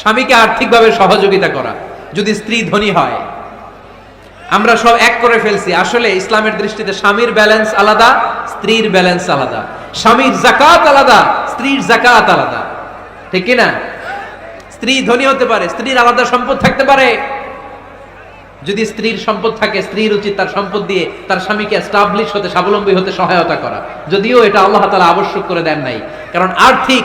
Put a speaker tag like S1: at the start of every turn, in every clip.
S1: স্বামীকে আর্থিকভাবে সহযোগিতা করা, যদি স্ত্রী ধনী হয়। আমরা সব এক করে ফেলছি। আসলে ইসলামের দৃষ্টিতে স্বামীর ব্যালেন্স আলাদা, স্ত্রীর ব্যালেন্স আলাদা। স্বামীর জাকাত আলাদা, স্ত্রীর জাকাত আলাদা। ঠিক না স্ত্রী ধনী হতে পারে, স্ত্রীর আলাদা সম্পদ থাকতে পারে। যদি স্ত্রীর সম্পদ থাকে, স্ত্রীর উচিত তার সম্পদ দিয়ে তার স্বামীকে স্টাবলিশ হতে, স্বাবলম্বী হতে সহায়তা করা। যদিও এটা আল্লাহ তালা আবশ্যক করে দেন নাই। কারণ আর্থিক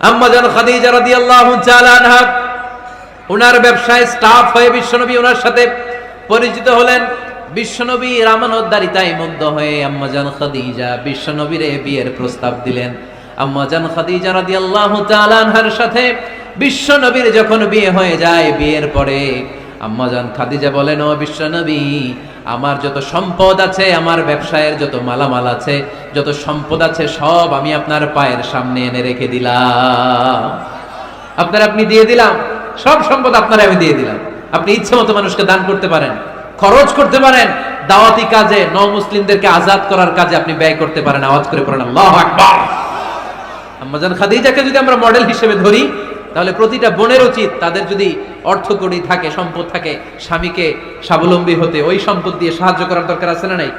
S1: আম্মাজান খাদিজা রাদিয়াল্লাহু তাআলা ওনার ব্যবসায় স্টাফ হয়ে বিশ্বনবী ওনার সাথে পরিচিত হলেন। বিশ্বনবী রামানোদ্দারিতায় মুগ্ধ হয়ে আম্মাজান খাদিজা বিশ্বনবীরে বিয়ের প্রস্তাব দিলেন। আম্মাজান খাদিজা রাদিয়াল্লাহু তাআলা আনহার সাথে বিশ্বনবীর যখন বিয়ে হয়ে যায়, বিয়ের পরে আম্মাজান খাদিজা বলেন, ও বিশ্বনবী আমার যত সম্পদ আছে, আমার ব্যবসায়ের যত মালামাল আছে, যত সম্পদ আছে, সব আমি আপনার পায়ের সামনে এনে রেখে দিলাম। আপনার আপনি দিয়ে দিলাম, সব সম্পদ আপনার আমি দিয়ে দিলাম। আপনি ইচ্ছে মতো মানুষকে দান করতে পারেন, খরচ করতে পারেন, দাওয়াতি কাজে ন মুসলিমদেরকে আজাদ করার কাজে আপনি ব্যয় করতে পারেন। আওয়াজ করে পড়েন, আল্লাহ আকবার। আম্মাজান খাদিজাকে যদি আমরা মডেল হিসেবে ধরি তাহলে প্রতিটা বোনের উচিত তাদের যদি অর্থকড়ি থাকে, সম্পদ থাকে, স্বামীকে স্বাবলম্বী হতে। ওই সম্পদ দিয়ে সাহায্য করার দরকার আছে না নাই?